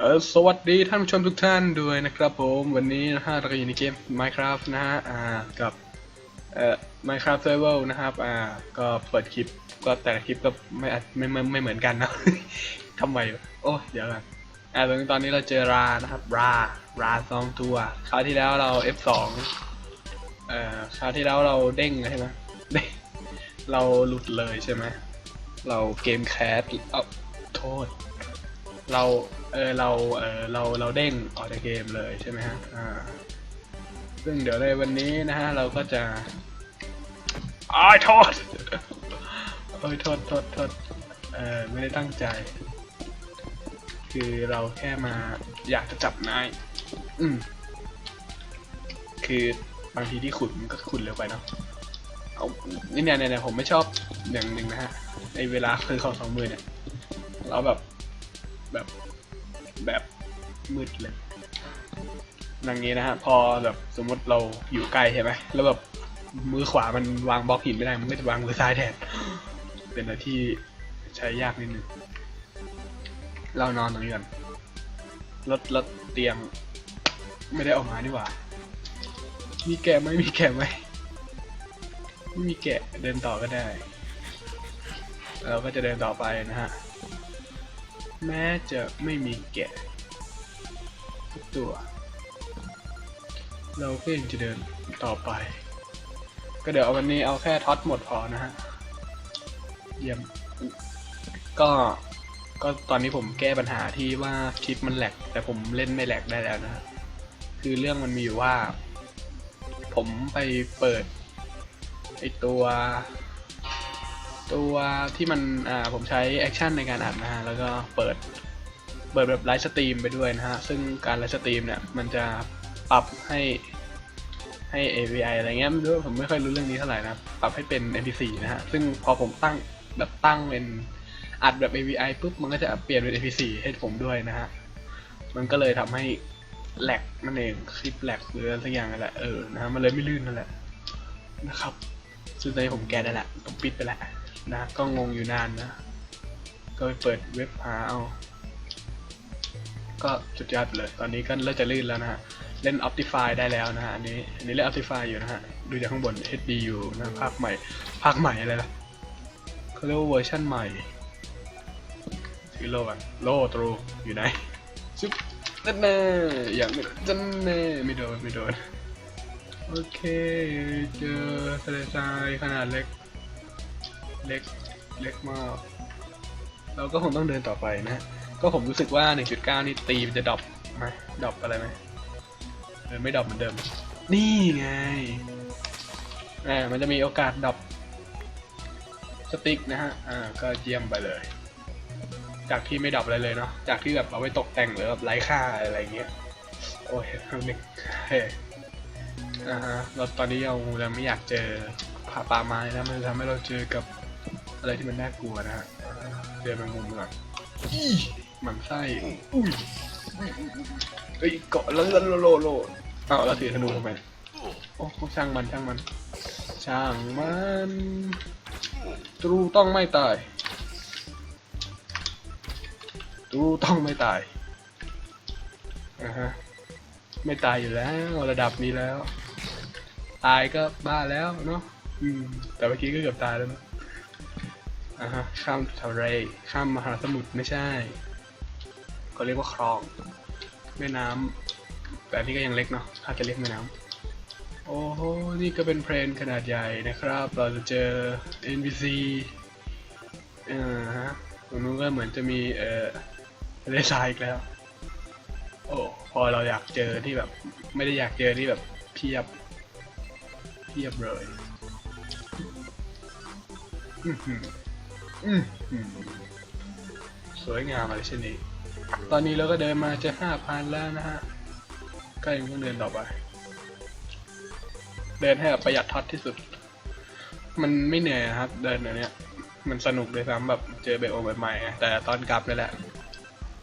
เออสวัสดีท่านผู้ชมทุกท่านด้วยนะครับผมวันนี้นะฮะเราก็อยู่ในเกม Minecraft นะฮะอ่ากับเอ่อ Minecraft Survival นะครับอ่าก็เปิดคลิปก็แต่ละคลิปก็ไม่ไม่ไม่ไม่เหมือนกันนะทำไมวะโอ้เดี๋ยวกันอ่าตอนนี้เราเจอรานะครับราราสองตัวคราวที่แล้วเรา F2 เอ่อคราวที่แล้วเราเด้งใช่ไหม เราหลุดเลยใช่ไหม เราเกมแคสเอ้าโทษ เราเออเราเออเราเราเด้งออกจากเกมเลยใช่ไหมฮะ อ่า ซึ่งเดี๋ยวในวันนี้นะฮะเราก็จะอ้ายโทษโอ้ยโทษโทษโทษเออไม่ได้ตั้งใจ คือเราแค่มาอยากจะจับนายอืมคือบางทีที่ขุดมันก็ขุดเร็วไปเนาะ เอานี่เนี่ยเนี่ยเนี่ยผมไม่ชอบอย่างหนึ่งนะฮะไอเวลาคือของสองมือเนี่ยเราแบบแบบแบบมืดเลยอย่างนี้นะฮะพอแบบสมมติเราอยู่ใกล้ใช่ไหมแล้วแบบมือขวามันวางบล็อกหินไม่ได้มันก็จะวางมือซ้ายแทน เป็นอะไรที่ใช้ยากนิดนึงเรานอนตรงนี้กันรถรถเตียง ไม่ได้ออกมานี่หว่า มีแกไหมมีแกไหม ไม่มีแกะเดินต่อก็ได้ เราก็จะเดินต่อไปนะฮะ แม้จะไม่มีแกะทุกตัว เราก็ยังจะเดินต่อไป ก็เดี๋ยววันนี้เอาแค่ท็อตหมดพอนะฮะ เยี่ยม ก็ก็ตอนนี้ผมแก้ปัญหาที่ว่าคลิปมันแหลก แต่ผมเล่นไม่แหลกได้แล้วนะ คือเรื่องมันมีอยู่ว่า ผมไปเปิด ไอตัว ตัวที่มันอ่าผมใช้แอคชั่นในการอัดนะฮะแล้วก็เปิดเปิดแบบไลฟ์สตรีมไปด้วยนะฮะ ซึ่งการไลฟ์สตรีมเนี่ยมันจะปรับให้ให้ AVI อะไรเงี้ยไม่รู้ผมไม่ค่อยรู้เรื่องนี้เท่าไหร่นะ ปรับให้เป็น MP4 นะฮะ ซึ่งพอผมตั้งแบบตั้งเป็นอัดแบบ AVI ปุ๊บมันก็จะเปลี่ยนเป็น MP4 ให้ผมด้วยนะฮะ มันก็เลยทำให้แหลกนั่นเองคลิปแหลกหรืออะไรสักอย่างนั่นแหละเออนะฮะมันเลยไม่ลื่นนั่นแหละนะครับ ซึ่งตอนผมแกได้แหละผมปิดไปแล้วนะ ก็งงอยู่นานนะ ก็ไปเปิดเว็บหาเอา ก็สุดยอดเลย ตอนนี้ก็เริ่มจะลื่นแล้วนะฮะ เล่น Optify ได้แล้วนะฮะ อันนี้ อันนี้เล่น Optify อยู่นะฮะ ดูจากข้างบน HD อยู่นะ ภาคใหม่ ภาคใหม่อะไรล่ะเขาเรียกว่าเวอร์ชันใหม่ถือโลกันโลตรูอยู่ไหนซุปนั่นแน่อย่างไม่จันแน่ไม่โดนไม่โดน โอเค เจอทะเลทรายขนาดเล็ก เล็ก เล็กมาก เราก็คงต้องเดินต่อไปนะ ก็ผมรู้สึกว่า 1.9 นี่ตีมันจะดรอปไหมดรอปอะไรไหมเออไม่ดรอปเหมือนเดิม นี่ไงแหมมันจะมีโอกาสดรอปสติ๊กนะฮะ อ่า ก็เยี่ยมไปเลย จากที่ไม่ดรอปอะไรเลยเนาะ จากที่แบบเอาไว้ตกแต่งหรือแบบไร้ค่าอะไรเงี้ย โอ้ยนึกเฮ้ย อ่าฮะเราตอนนี้เรายังไม่อยากเจอป่าป่าไม้นะมันจะทำให้เราเจอกับอะไรที่มันน่ากลัวนะฮะอ่าเดินไปมุมก่อนอีหมันไส้อุ้ยเอ้ยเกาะแล้วแล้วโลโลเอาเราถือธนูทำไมโอ้ช่างมันช่างมัน ช่างมันตรูต้องไม่ตายตรูต้องไม่ตายอ่าฮะไม่ตายอยู่แล้วระดับนี้แล้ว ตายก็บ้าแล้วเนาะอืมแต่เมื่อกี้ก็เกือบตายแล้วนะอ่าฮะข้ามทะเลข้ามมหาสมุทรไม่ใช่ ก็เรียกว่าคลอง แม่น้ำแต่อันนี่ก็ยังเล็กเนาะถ้าจะเรียกแม่น้ำโอ้โหนี่ก็เป็นเพลนขนาดใหญ่นะครับ เราจะเจอ NPC อ่าฮะตรงนู้นก็เหมือนจะมีเอ่อทะเลทรายอีกแล้ว โอ้พอเราอยากเจอที่แบบ ไม่ได้อยากเจอที่แบบเพียบ เพียบเลยอื้อหืออื้อหือสวยงามอะไรเช่นนี้ ตอนนี้เราก็เดินมาจะห้าพันแล้วนะฮะ ก็ยังต้องเดินต่อไป เดินให้แบบประหยัดท็อตที่สุด มันไม่เหนื่อยอะครับ เดินอันเนี้ย มันสนุกเลยซ้ำแบบเจอเบโอใหม่ๆไงแต่ตอนกลับนี่แหละ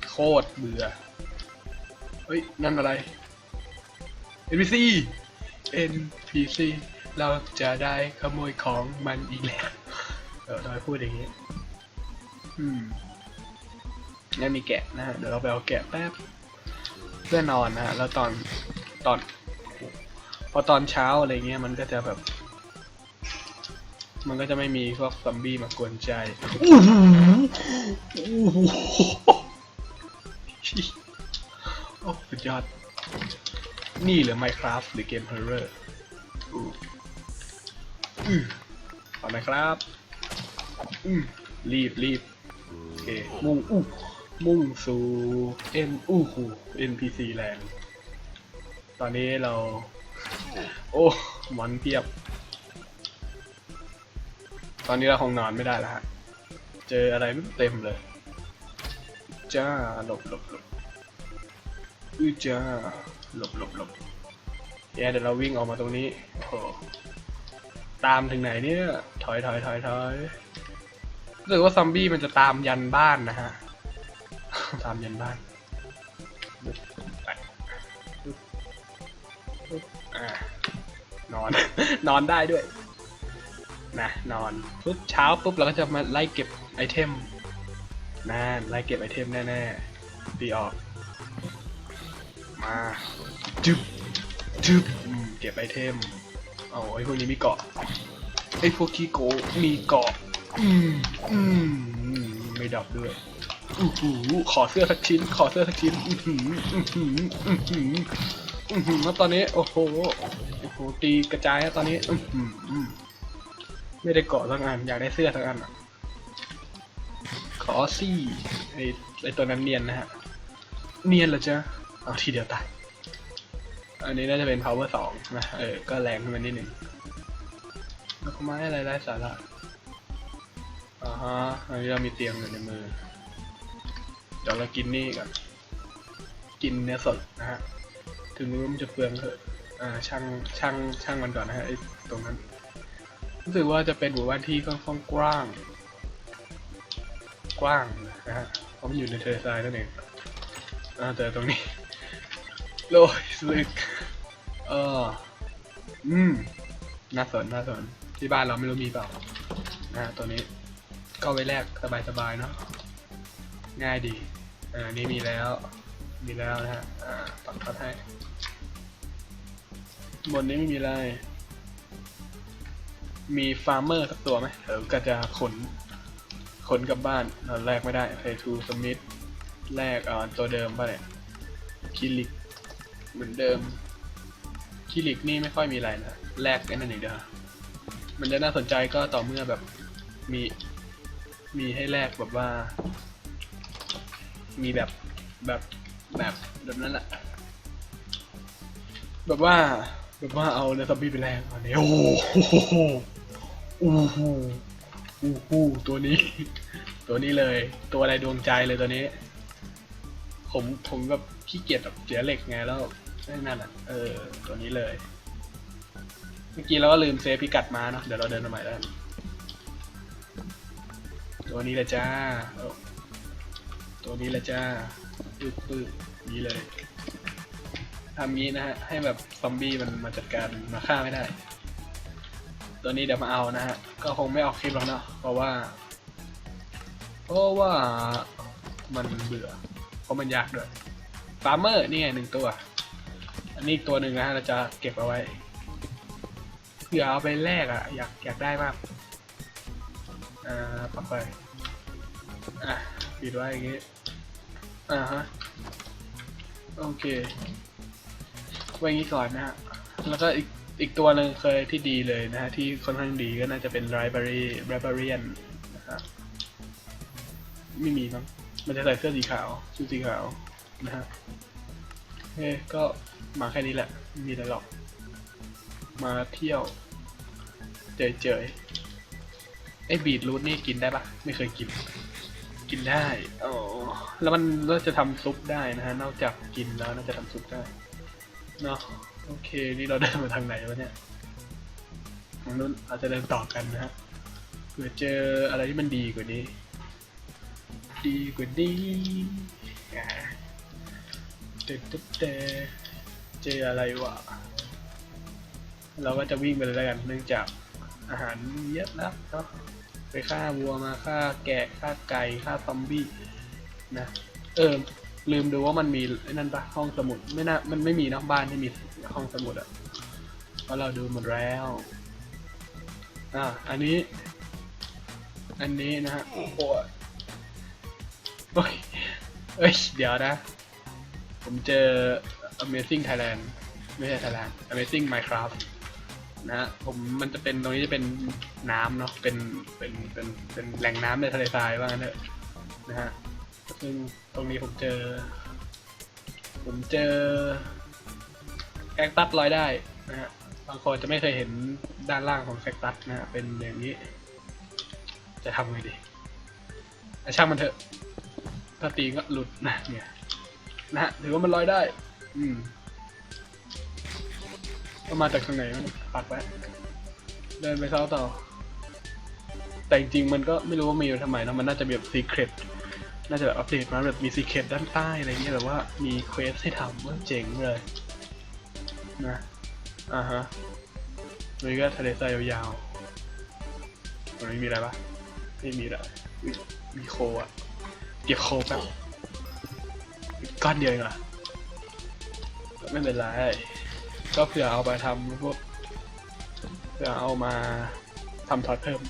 โคตรเบื่อ เฮ้ย นั่นอะไร NPC NPC เราจะได้ขโมยของมันอีกแล้วเออทำไมพูดอย่างนี้ อืมงั้นมีแกะนะฮะ เดี๋ยวเราไปเอาแกะแป๊บเพื่อนอนนะฮะ แล้วตอนตอน พอตอนเช้าอะไรเงี้ยมันก็จะแบบ มันก็จะไม่มีพวกซอมบี้มากวนใจโอ้โหโอ้โหโอ้สุดยอด นี่เหรือ Minecraft หรือเกม Horror อู้ อือเอาไหมครับอืมรีบรีบโอเค มุ่งอู้มุ่งสู่ N อู้หู NPC แรงตอนนี้เรา โอ้หมอนเพียบ ตอนนี้เราคงนอนไม่ได้แล้วฮะ เจออะไรไม่รู้เต็มเลย จ้าหลบหลบหลบอุ้ยจ้าหลบหลบหลบแย่เดี๋ยวเราวิ่งออกมาตรงนี้โอ้โห ตามถึงไหนเนี่ย ถอยถอยถอยถอยรู้สึกว่าซอมบี้มันจะตามยันบ้านนะฮะ ตามยันบ้านไปอ่านอน นอนได้ด้วย นะนอนปุ๊บเช้าปุ๊บเราก็จะมาไล่เก็บไอเทมนั่นไล่เก็บไอเทมแน่ๆตีออก มาจึ๊บจึ๊บอืมเก็บไอเทม เอาไอพวกนี้มีเกาะไอ้พวกขี้โกมีเกาะ อืมอืมไม่ดับด้วยอู้หูขอเสื้อสักชิ้น ขอเสื้อสักชิ้น อือหืออือหืออือหืออือหือแล้วตอนนี้ โอ้โหโอ้โหตีกระจายแล้วตอนนี้ อือหือไม่ได้เกาะสักอันอยากได้เสื้อสักอันอะขอซี่ไอไอตัวนั้นเนียนนะฮะ เนียนเหรอจ๊ะเอาทีเดียวตาย อันนี้น่าจะเป็น power สองนะเออ ก็แรงขึ้นมานิดหนึ่งแล้วก็ไม้อะไรไร้สาระอ่าฮะอันนี้เรามีเตียงอยู่ในมือ เดี๋ยวเรากินนี่ก่อนกินเนื้อสดนะฮะ ถึงรู้ว่ามันจะเปลืองเถอะ อ่า ช่าง ช่าง ช่างมันก่อนนะฮะไอตรงนั้น รู้สึกว่าจะเป็นหมู่บ้านที่ค่อนข้างกว้าง กว้างนะฮะ เพราะมันอยู่ในทะเลทรายนั่นเอง อ่า แต่ตรงนี้ โลยสึก เออ อืม น่าสน น่าสน ที่บ้านเราไม่รู้มีเปล่านะฮะตัวนี้ ก็ไว้แลกสบายๆเนาะ ง่ายดี อ่า นี่มีแล้ว มีแล้วนะฮะ อ่าปักทัดให้ บนนี้ไม่มีอะไร มีฟาร์มเมอร์สักตัวไหมเดี๋ยวก็จะขน ขนกลับบ้านเราแลกไม่ได้เพทูสมิธแลกอ่อตัวเดิมป่ะเนี่ยคิลิก เหมือนเดิมคิลิกนี่ไม่ค่อยมีอะไรนะแลกไอ้นั่นเอีกเด้อมันจะน่าสนใจก็ต่อเมื่อแบบมีมีให้แลกแบบว่า มีแบบแบบแบบแบบนั้นแหละแบบว่าแบบว่าเอาเนื้อซอมบี้ไปแลกอันนี้โอ้โหโอ้โหโอ้โหตัวนี้ ตัวนี้เลย ตัวอะไรดวงใจเลยตัวนี้ ผมผมแบบ ขี้เกียจแบบเสียเหล็กไงแล้วนั่นอะเออตัวนี้เลย เมื่อกี้เราก็ลืมเซฟพิกัดมาเนาะเดี๋ยวเราเดินมาใหม่แล้วกันตัวนี้แหละจ้าเอ้า ตัวนี้แหละจ้าปึ๊บปึ๊บนี้เลยทำงี้นะฮะ ให้แบบซอมบี้มันมาจัดการมาฆ่าไม่ได้ ตัวนี้เดี๋ยวมาเอานะฮะ ก็คงไม่ออกคลิปหรอกเนาะเพราะว่า เพราะว่ามันเบื่อ เพราะมันยากด้วย ฟาร์มเมอร์นี่ไงหนึ่งตัว อันนี้อีกตัวหนึ่งนะฮะเราจะเก็บเอาไว้เผื่อเอาไปแลกอะอยากอยากได้มากอ่าปักไปอะปิดไว้อย่างงี้อ่าฮะโอเคไว้อย่างนี้ก่อนนะฮะแล้วก็อีกอีกตัวหนึ่งเคยที่ดีเลยนะฮะที่ค่อนข้างดีก็น่าจะเป็น Library Librarian นะครับไม่มีมั้งมันจะใส่เสื้อสีขาวชุดสีขาวนะฮะ เฮ้ก็มาแค่นี้แหละ มีอะไรหรอก มาเที่ยว เจยๆไอ้บีทรูทนี่กินได้ปะไม่เคยกิน กินได้โอ๋อแล้วมันก็จะทำซุปได้นะฮะ นอกจากกินแล้วน่าจะทำซุปได้เนาะโอเค นี่เราเดินมาทางไหนวะเนี่ยทางนู้นอาจจะเดินต่อกันนะฮะเผื่อเจออะไรที่มันดีกว่านี้ ดีกว่านี้ เด็ดเดเจออะไรวะ เราก็จะวิ่งไปเลยแล้วกันเนื่องจากอาหารเยอะแล้วเนาะไปฆ่าวัวมาฆ่าแกะฆ่าไก่ฆ่าซอมบี้นะ เออ ลืมดูว่ามันมีนั่นปะห้องสมุดไม่น่ามันไม่มีนอะบ้านที่มีห้องสมุดอะเพราะเราดูหมดแล้วอ่าอันนี้ อันนี้นะฮะโอ้โหโอ้ยเอ้ยเดี๋ยวนะ ผมเจอ Amazing Thailand ไม่ใช่ Thailand Amazing Minecraft นะฮะผมมันจะเป็นตรงนี้จะเป็นน้ำเนาะเป็นเป็นเป็นเป็นแหล่งน้ำในทะเลทรายว่างั้นเถอะนะฮะซึ่งตรงนี้ผมเจอ ผมเจอแคคตัสลอยได้นะฮะบางคนจะไม่เคยเห็นด้านล่างของแคคตัสนะฮะเป็นอย่างนี้ จะทำไงดีอะช่างมันเถอะถ้าตีก็หลุดนะเนี่ย นะฮะถือว่ามันลอยได้ อืมมาจากทางไหนมันปักไว้เดินไปเซ้าต่อ แต่จริงๆมันก็ไม่รู้ว่ามีอยู่ทำไมนะมันน่าจะแบบซีเครตน่าจะแบบอัปเดตมาแบบมีซีเครตด้านใต้อะไรเงี้ยแบบว่ามีเควสให้ทำว่าเจ๋งเลย นะอ่าฮะนี่ก็ทะเลทรายยาวๆตรงนี้มีอะไรปะไม่มีอะไรมีโคอะเก็บโคแป๊บ ก้อนเดียวเองเหรอไม่เป็นไร ก็เผื่อเอาไปทำพวกเผื่อเอามาทำท็อตเพิ่ม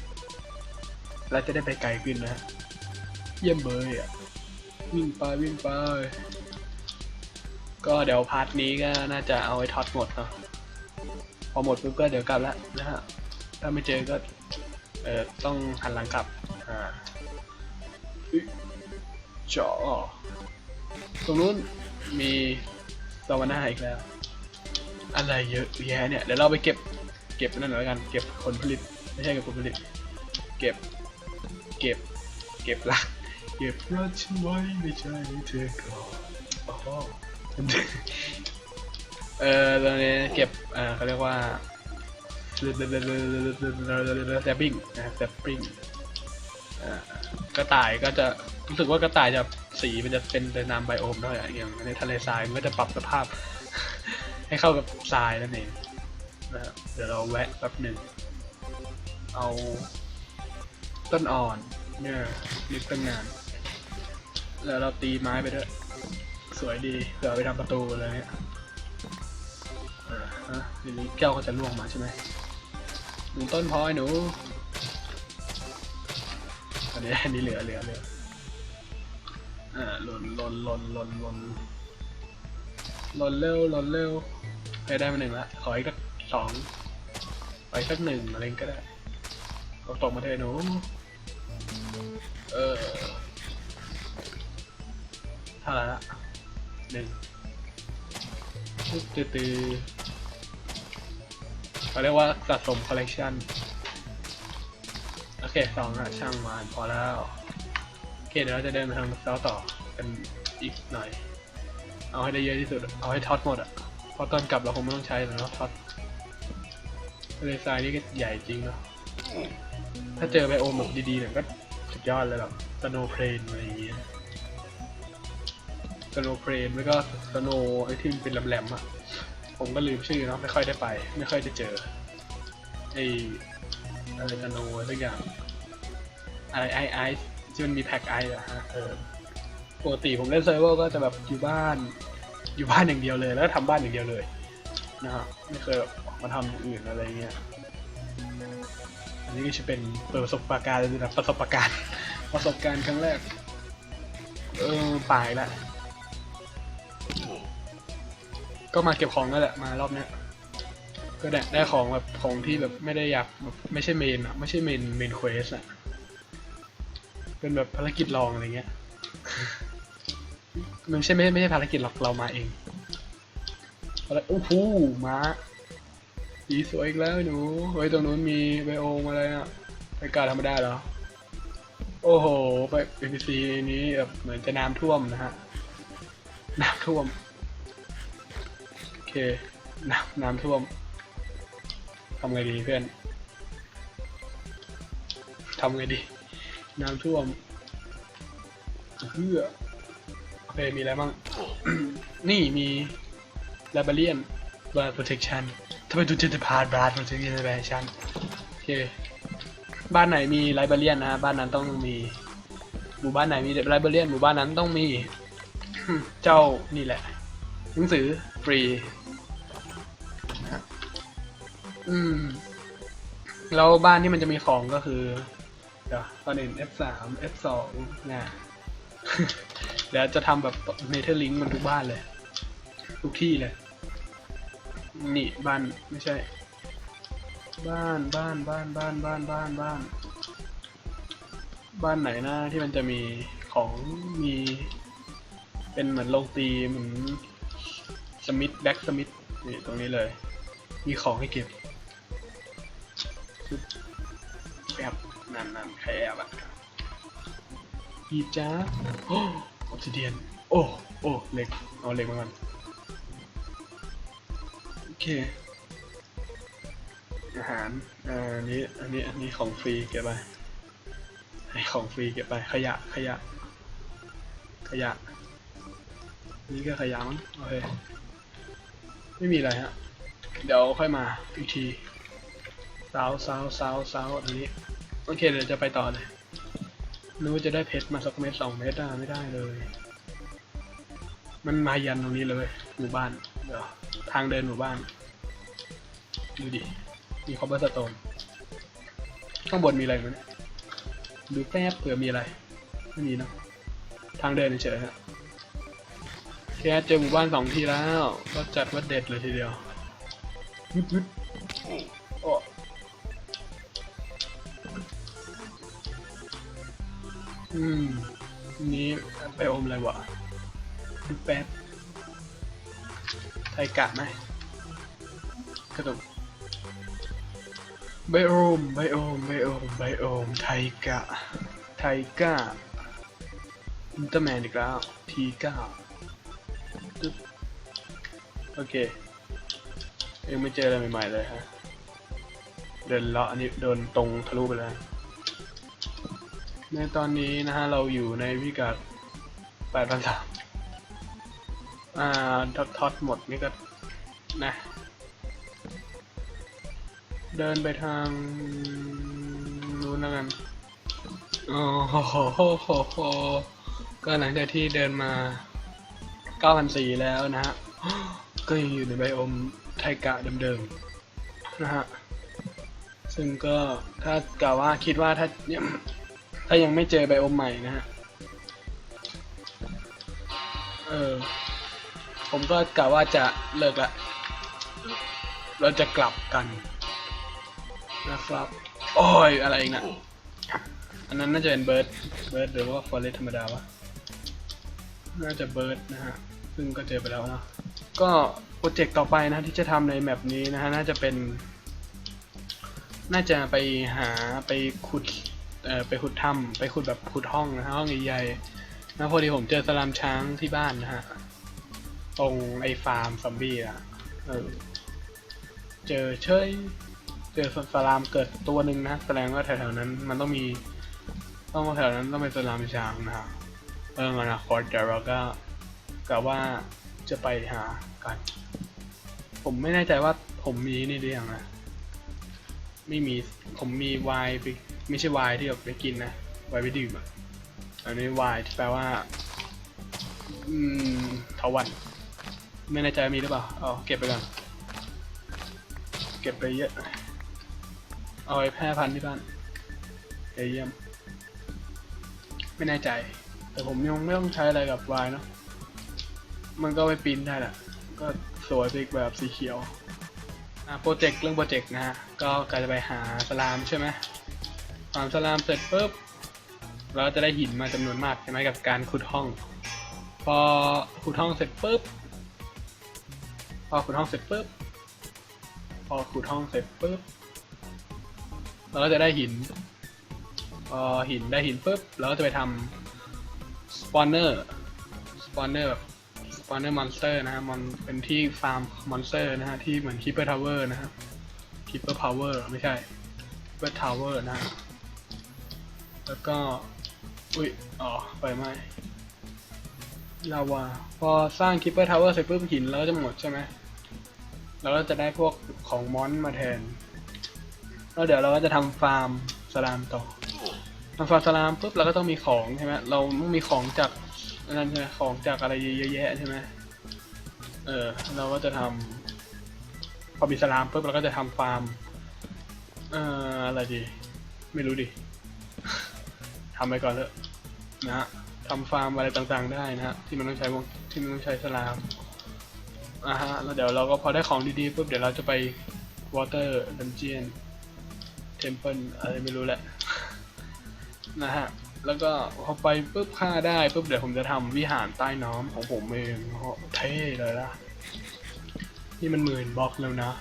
แล้วจะได้ไปไกลขึ้นนะ เยี่ยมเบยอะ วิ่งไปวิ่งไป ก็เดี๋ยวพาร์ทนี้ก็น่าจะเอาไอ้ท็อตหมดเนาะ พอหมดปุ๊บก็เดี๋ยวกลับแล้วนะฮะ ถ้าไม่เจอก็ เออต้องหันหลังกลับ อ่าอุ๊ยจ่อ ตรงนู้นมีสวรรค์อีกแล้ว อะไรเยอะแยะเนี่ย เดี๋ยวเราไปเก็บ เก็บนั่นหน่อยแล้วกัน เก็บผลผลิต ไม่ใช่เก็บผลผลิต เก็บ เก็บ เก็บละเก็บรักฉันไว้ไม่ใช่เธอก่อนโอ้โหเออตอนนี้เก็บเออเขาเรียกว่าแซปปิ้งนะแซปปิ้งกระต่ายก็จะรู้สึกว่ากระต่ายจะ สีมันจะเป็นในนามไบโอมด้วยอะอย่างในทะเลทรายมันก็จะปรับสภาพ ให้เข้ากับทรายนั่นเองนะครับเดี๋ยวเราแวะแป๊บหนึ่ง เอาต้นอ่อนเนี่ยนึกตั้งนาน แล้วเราตีไม้ไปด้วย สวยดีเผื่อไปทำประตูอะไรเงี้ยเออฮะทีนี้แก้วก็จะล่วงมาใช่ไหมหนึ่งต้นพอไอ้หนูอันนี้อันนี้เหลือเหลือเหลือ อ่าหล่นหล่นหล่นหล่นหล่นหล่นเร็วหล่นเร็วไปได้มาหนึ่งละขออีกสักสองไปสักหนึ่งอะไรก็ได้ตกตกมาเถอะหนูเออเท่าไรละหนึ่งตึ๊ดตึ๊ดตึ๊ดเขาเรียกว่าสะสมคอลเลกชันโอเคสองอะช่างมาพอแล้ว เคเดี๋ยวเราจะเดินไปทางเซาต่อกันอีกหน่อย เอาให้ได้เยอะที่สุด เอาให้ท็อตหมดอะเพราะตอนกลับเราคงไม่ต้องใช้แล้วเนาะท็อตทะเลทรายนี่ก็ใหญ่จริงเนาะถ้าเจอไบโอมแบบดีๆเนี่ยก็สุดยอดเลยแบบสโนเพลนอะไรอย่างเงี้ยสโนเพลนแล้วก็สโนไอที่มันเป็นแหลมๆอะผมก็ลืมชื่อเนาะไม่ค่อยได้ไป ไม่ค่อยได้เจอไออะไรสโนสักอย่างอะไรไอไอ ที่มันมีแพ็กไออะฮะเออปกติผมเล่นเซิร์ฟเวอร์ก็จะแบบอยู่บ้าน อยู่บ้านอย่างเดียวเลย แล้วก็ทำบ้านอย่างเดียวเลยนะฮะไม่เคยแบบมาทำอย่างอื่นอะไรเงี้ยอันนี้ก็จะเป็นเปิดประสบการณ์เลยนะประสบการณ์ประสบการณ์ครั้งแรก เออปายละก็มาเก็บของนั่นแหละมารอบเนี้ยก็ได้ได้ของแบบของที่แบบไม่ได้อยากแบบไม่ใช่เมนอะไม่ใช่เมนเมนเควสอะ เป็นแบบภารกิจรองอะไรเงี้ย มันไม่ใช่ไม่ใช่ไม่ใช่ภารกิจหรอกเรามาเองอะไรโอ้โหม้าสีสวยอีกแล้วหนูเฮ้ยตรงนู้นมีไบโอมอะไรอะไปกาธรรมดาเหรอ โอ้โห ไป NPC นี้แบบเหมือนจะน้ำท่วมนะฮะ น้ำท่วม โอเค น้ำน้ำท่วมทำไงดีเพื่อนทำไงดี น้ำท่วมเพื่อโอเคมีอะไรบ้าง นี่มี l a b y r i n t Bird Protection ทำไมดูเจตพาร์บาร์มันถึงเจเนเรชันโอเค บ้านไหนมีไลบรารียนนะ บ้านนั้นต้องมี หมู่บ้านไหนมีไลบรารียนหมู่บ้านนั้นต้องมี เจ้านี่แหละ หนังสือฟรีนะฮะอืม แล้วบ้านที่มันจะมีของก็คือ เดี๋ยวตอนอื่น F3 F2 นะเดี๋ยวจะทำแบบเนเธอร์ลิงมันทุกบ้านเลย ทุกที่เลย นี่บ้านไม่ใช่ บ้านบ้านบ้านบ้านบ้านบ้านบ้าน บ้านไหนนะที่มันจะมีของมี เป็นเหมือนโรงตีเหมือนสมิธแบ็กสมิธนี่ตรงนี้เลย มีของให้เก็บปึ๊บแอบ นั่นนั่นใครแอบอะอีจ้าโอ้ออซิเดียน โอ้ โอ้เหล็ก เอาเหล็กมาก่อนโอเค อาหาร อ่าอันนี้ อันนี้ อันนี้ของฟรีเก็บไป ให้ของฟรีเก็บไป ขยะ ขยะ ขยะ นี่ก็ขยะมั้งโอเค ไม่มีอะไรฮะ เดี๋ยวค่อยมาอีกทีซาวซาวซาวซาวอันนี้ โอเคเดี๋ยวจะไปต่อเลยนึกว่าจะได้เพชรมาสักเม็ดสองเม็ดอะไม่ได้เลย มันมายันตรงนี้เลยหมู่บ้านเดี๋ยวทางเดินหมู่บ้าน ดูดิ มีคอปเปอร์สโตนข้างบนมีอะไรไหมเนี่ยดูแป๊บเผื่อมีอะไร ไม่มีเนอะทางเดินเฉยฮะแค่เจอหมู่บ้านสองทีแล้ว ก็จัดว่าเด็ดเลยทีเดียวยึดยึด อืมอันนี้ไปอมอะไรวะแป๊บไทยกะไหมกระตุกไบโอม ไบโอม ไบโอม ไบโอม ไทกะ ไทกะอุลตอร้าแมนอีกแล้วทีก้าโอเคยังไม่เจออะไรใหม่ๆเลยฮะ เดินเลาะอันนี้โดนตรงทะลุไปแล้ว ในตอนนี้นะฮะเราอยู่ในพิกัด8,300อ่าท็อตท็อตหมดนี่ก็นะเดินไปทางนู้นแล้วกันโอ้โหโหโหโหก็หลังจากที่เดินมา9,400แล้วนะฮะ ก็ยังอยู่ในไบโอมไทกะเดิมๆนะฮะ ซึ่งก็ถ้ากล่าวว่าคิดว่าถ้า ถ้ายังไม่เจอไบโอมใหม่นะฮะ เออ ผมก็กล่าวว่าจะเลิกละ เราจะกลับกัน นะครับ โอ้ย อะไรอีกนะอันนั้นน่าจะเป็นเบิร์ด เบิร์ดหรือว่าฟอเรสธรรมดาวะ น่าจะเบิร์ดนะฮะ ซึ่งก็เจอไปแล้วนะ ก็โปรเจกต์ต่อไปนะที่จะทำในแมปนี้นะฮะ น่าจะเป็น น่าจะไปหาไปขุด เออไปขุดถ้ำไปขุดแบบขุดห้องนะฮะห้องใหญ่ๆนะพอดีผมเจอสลามช้างที่บ้านนะฮะตรงไอ้ฟาร์มซอมบี้อะเออเจอเชยเจอสลามเกิดตัวหนึ่งนะแสดงว่าแถวๆนั้นมันต้องมี ต้องแถวนั้นต้องเป็นสลามช้างนะครับเออมานาคตเดี๋ยวเราก็กะว่าจะไปหากัน ผมไม่แน่ใจว่าผมมีนี่หรือยังนะ ไม่มีผมมีวน์ไป ไม่ใช่วน์ที่แบบไปกินนะวน์ไปดื่มอะอันนี้วน์ที่แปลว่า อืมทาวัน ไม่แน่ใจมีหรือเปล่าเอาเก็บไปก่อน เก็บไปเยอะ เอาไว้แพร่พันธุ์ที่บ้านเยี่ยม ไม่แน่ใจ แต่ผมยังไม่ต้องใช้อะไรกับวายเนาะ มันก็ไปปริ้นได้แหละ ก็สวยไปอีกแบบสีเขียว อ่าโปรเจกต์เรื่องโปรเจกต์นะฮะ ก็กจะไปหาสลามใช่ไหม ฟาร์มสลามเสร็จปุ๊บเราจะได้หินมาจำนวนมากใช่ไหมกับการขุดห้อง พอขุดห้องเสร็จปุ๊บพอขุดห้องเสร็จปุ๊บพอขุดห้องเสร็จปุ๊บเราก็จะได้หินพอหินได้หินปุ๊บเราก็จะไปทำสปอนเนอร์สปอนเนอร์แบบสปอนเนอร์มอนสเตอร์นะฮะมันเป็นที่ฟาร์มมอนสเตอร์นะฮะที่เหมือนคิปเปอร์ทาวเวอร์นะฮะคิปเปอร์พาวเวอร์ไม่ใช่คิปเปอร์ทาวเวอร์นะฮะ แล้วก็ อุ้ย อ๋อ ไฟไหม้ลาวา พอสร้างคิปเปอร์ทาวเวอร์เสร็จปุ๊บหินเราก็จะหมดใช่ไหมเราก็จะได้พวกของมอนมาแทน แล้วเดี๋ยวเราก็จะทำฟาร์มสลามต่อทำฟาร์มสลามปุ๊บเราก็ต้องมีของใช่ไหมเราต้องมีของจากนนั้นใช่ไหมของจากอะไรเยอะแยะใช่ไหมเออ เราก็จะทำพอมีสลามปุ๊บเราก็จะทำฟาร์ม เอ่อ อะไรดี ไม่รู้ดิ ทำไปก่อนเถอะนะฮะทำฟาร์มอะไรต่างๆได้นะฮะที่มันต้องใช้วงที่มันต้องใช้สลามอ่าฮะแล้วเดี๋ยวเราก็พอได้ของดีๆปุ๊บเดี๋ยวเราจะไป Water Dungeon Temple อะไรไม่รู้แหละ นะฮะ แล้วก็พอไปปุ๊บฆ่าได้ปุ๊บเดี๋ยวผมจะทำวิหารใต้น้ำของผมเองโอ้โหเท่เลยล่ะ นี่มันหมื่นบล็อกแล้วนะ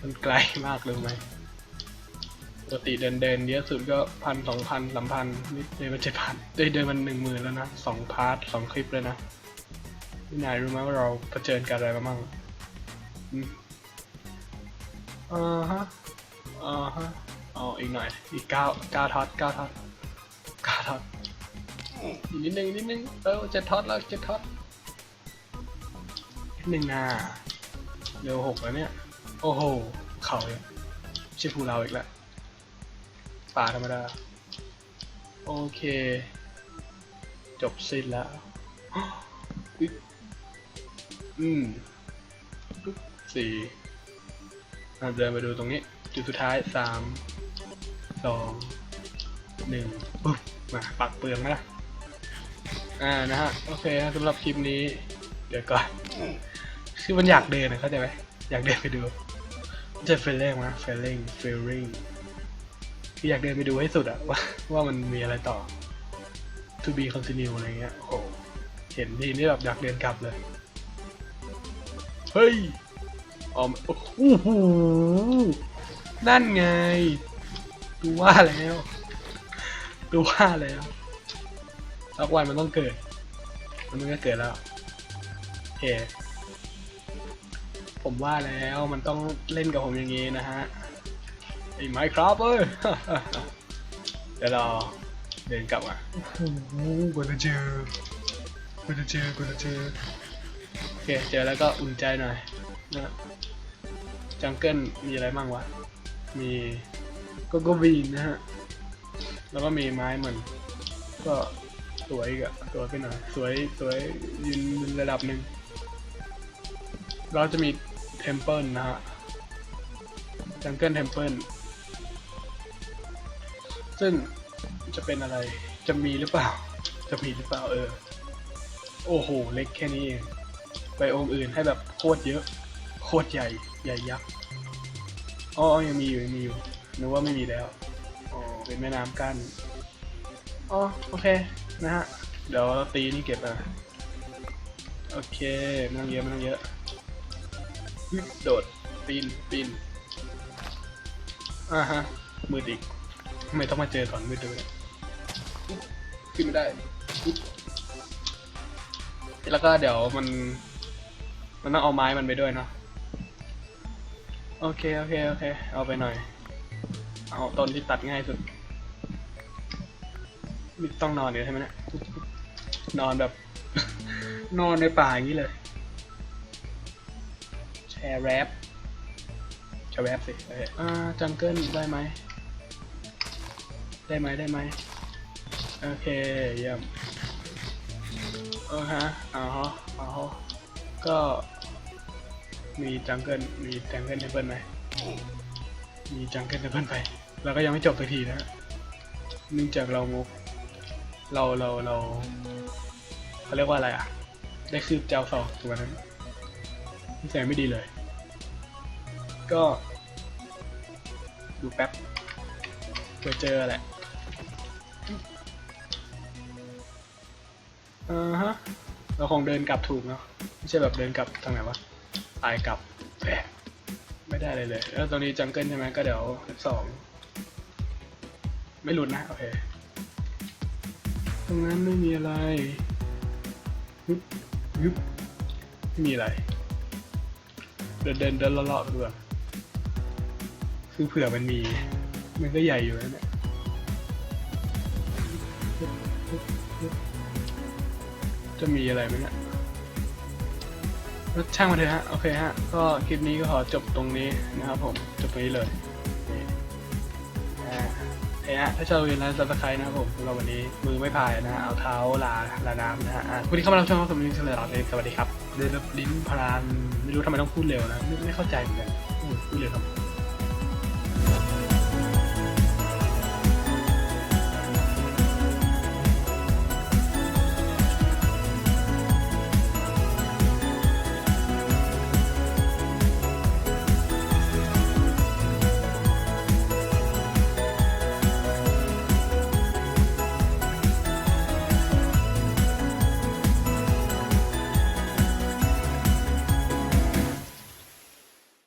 มันไกลมากเลยไหม ปกติเดินเดินเยอะสุดก็พันสองพันสามพันนี่เดินมาเจ็ดพันได้เดินมันหนึ่งหมื่นแล้วนะสองพาร์ทสองคลิปเลยนะพี่นายรู้ไหมว่าเราเผชิญกับอะไรมาบ้างอืมอ่าฮะอ่าฮะเอาอีกหน่อย อีกเก้าเก้าท็อตเก้าท็อตเก้าท็อตอีกนิดนึงนิดนึงเออเจ็ดท็อตแล้วเจ็ดท็อตนิดนึงอะเร็วหกแล้วเนี่ย โอ้โห เข่าเนี่ยใช่ภูเราอีกแล้ว ป่าธรรมดา โอเค จบสิ้นแล้ว อืมปึ๊บสี่เดินไปดูตรงนี้ จุดสุดท้ายสามสองหนึ่งปึ๊บมาปักเปลืองไหมล่ะอ่านะฮะ โอเคสำหรับคลิปนี้ เดี๋ยวก่อนคือมันอยากเดินนะเข้าใจไหมอยากเดินไปดูจะเฟลเล่งไหมเฟลเล่งเฟลลิง คืออยากเดินไปดูให้สุดอะว่าว่ามันมีอะไรต่อ to be continue อะไรเงี้ยโอ้โหเห็นทีนี่แบบอยากเดินกลับเลย เฮ้ยอ๋อโอ้โหนั่นไงดูว่าแล้วดูว่าแล้วสักวันมันต้องเกิด มันต้องเกิดแล้วโอเคผมว่าแล้วมันต้องเล่นกับผมอย่างนี้นะฮะ ไอ้ไมค์ครับเอ้ย เดี๋ยวเราเดินกลับมาโอ้โหกว่าจะเจอกว่าจะเจอกว่าจะเจอ โอเค เจอแล้วก็อุ่นใจหน่อยนะจังเกิลมีอะไรบ้างวะ มีโกโกบีนนะฮะ แล้วก็มีไม้เหมือน ก็สวยอีกอะสวยไปหน่อย สวยสวยยืนระดับหนึ่ง เราจะมีเทมเพิลนะฮะจังเกิลเทมเพิล ซึ่งจะเป็นอะไรจะมีหรือเปล่า จะมีหรือเปล่าเออ โอ้โห เล็กแค่นี้เองไปโอมอื่นให้แบบโคตรเยอะ โคตรใหญ่ใหญ่ยักษ์อ๋อยังมีอยู่ยังมีอยู่นึกว่าไม่มีแล้วอ๋อเป็นแม่น้ำกั้นอ๋อโอเคนะฮะเดี๋ยวเราตีนี่เก็บอะโอเคไม่ต้องเยอะไม่ต้องเยอะโดดปีนปีนอ่าฮะมืดอีกำไมต้องมาเจอก่อนมืดด้วยขึ้นไม่ได้แล้วก็เดี๋ยวมัน มันต้องเอาไม้มันไปด้วยเนาะโอเคโอเคโอเค เอาไปหน่อย เอาต้นที่ตัดง่ายสุดไม่ต้องนอนเดี๋ยวใช่ไหมเนี่ยนอนแบบ นอนในป่าอย่างนี้เลย แชร์แรปแชร์แรปสิโอเอ่าจังเกิลได้ไหม ได้ไหมได้ไหมโอเคเยี่ยมเออฮะเอาฮะเอาฮะก็มีจังเกิลมีจังเกิลเทเบิลไหมมีจังเกิลเทเบิลไปเราก็ยังไม่จบสักทีนะเนื่องจากเรางกเราเราเราเขาเรียกว่าอะไรอะ ได้คืบเจ้าสองตัวนั้นนิสัยไม่ดีเลย ก็ ดูแป๊บเพื่อเจอแหละ อ่าฮะ เราคงเดินกลับถูกเนาะ ไม่ใช่แบบเดินกลับทางไหนวะตายกลับแหมไม่ได้เลยเลย แล้วตรงนี้จังเกิลใช่ไหมก็เดี๋ยวสอง ไม่หลุดนะ โอเค ตรงนั้นไม่มีอะไรยึบยึบไม่มีอะไร เดินเดินเดินเลาะๆดูก่อนคือเผื่อมันมี มันก็ใหญ่อยู่นะเนี่ย จะมีอะไรไหมเนี่ยช่างมันเถอะฮะ โอเคฮะ ก็คลิปนี้ก็ขอจบตรงนี้นะครับผม จบตรงนี้เลยนี่อ่าโอเคฮะ ถ้าชอบอย่าลืมไลค์ซับสไครต์นะครับผมสำหรับวันนี้มือไม่พายนะฮะ เอาเท้าลาลาน้ำนะฮะอะคุณที่เข้ามารับชมผมลิงก์เฉลยสวัสดีครับเดินแบบลิ้นพลานไม่รู้ทำไมต้องพูดเร็วนะ ไม่เข้าใจเหมือนกันอืมพูดเร็วทำไม